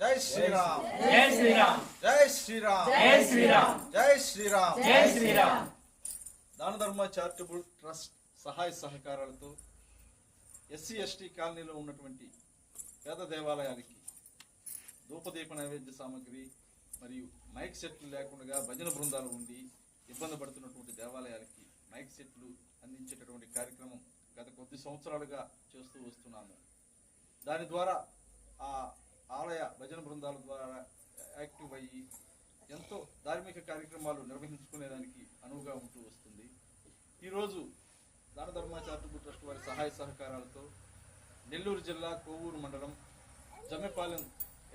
జై శ్రీరామ్. జై శ్రీరామ్. జై శ్రీరామ్. జై శ్రీరామ్. జై శ్రీరామ్. జై శ్రీరామ్. దాన ధర్మ చారిటబుల్ ట్రస్ట్ సహాయ సహకారాలతో ఎస్సీ ఎస్టీ కాలనీలో ఉన్నటువంటి పేద దేవాలయాలకి ధూపదీప నైవేద్య సామాగ్రి మరియు మైక్ సెట్లు లేకుండా భజన బృందాలు ఉండి ఇబ్బంది పడుతున్నటువంటి దేవాలయాలకి మైక్ సెట్లు అందించేటటువంటి కార్యక్రమం గత కొద్ది సంవత్సరాలుగా చేస్తూ వస్తున్నాము. దాని ద్వారా ఆలయ భజన బృందాల ద్వారా యాక్టివ్ అయ్యి ఎంతో ధార్మిక కార్యక్రమాలు నిర్వహించుకునేదానికి అనువుగా ఉంటూ వస్తుంది. ఈరోజు దాన ధర్మ చారిటబుల్ ట్రస్ట్ వారి సహాయ సహకారాలతో నెల్లూరు జిల్లా కోవూరు మండలం జమ్మెపాలెం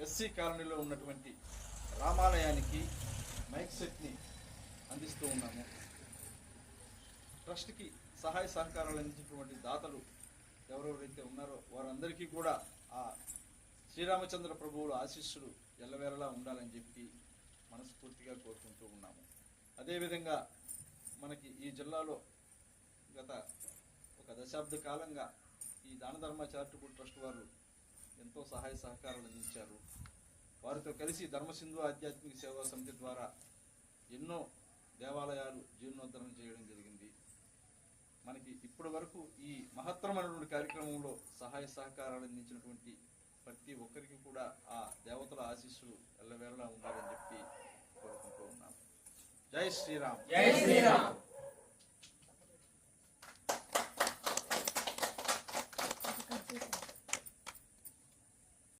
ఎస్సీ కాలనీలో ఉన్నటువంటి రామాలయానికి మైక్ సెట్ని అందిస్తూ ఉన్నాము. ట్రస్ట్కి సహాయ సహకారాలు అందించినటువంటి దాతలు ఎవరెవరైతే ఉన్నారో వారందరికీ కూడా ఆ శ్రీరామచంద్ర ప్రభువుల ఆశీస్సులు ఎల్లవేళలా ఉండాలని చెప్పి మనస్ఫూర్తిగా కోరుకుంటూ ఉన్నాము. అదేవిధంగా మనకి ఈ జిల్లాలో గత ఒక దశాబ్ద కాలంగా ఈ దాన ధర్మ చారిటబుల్ ట్రస్ట్ వారు ఎంతో సహాయ సహకారాలు అందించారు. వారితో కలిసి ధర్మసింధు ఆధ్యాత్మిక సేవా సమితి ద్వారా ఎన్నో దేవాలయాలు జీర్ణోద్ధరణ చేయడం జరిగింది. మనకి ఇప్పటి వరకు ఈ మహత్తరమైనటువంటి కార్యక్రమంలో సహాయ సహకారాలు అందించినటువంటి ప్రతి ఒక్కరికి కూడా ఆ దేవతల ఆశీస్సులు ఎల్లవేళలా ఉండాలని చెప్పి కోరుకుంటూ ఉన్నాను జై శ్రీరామ్. జై శ్రీరామ్.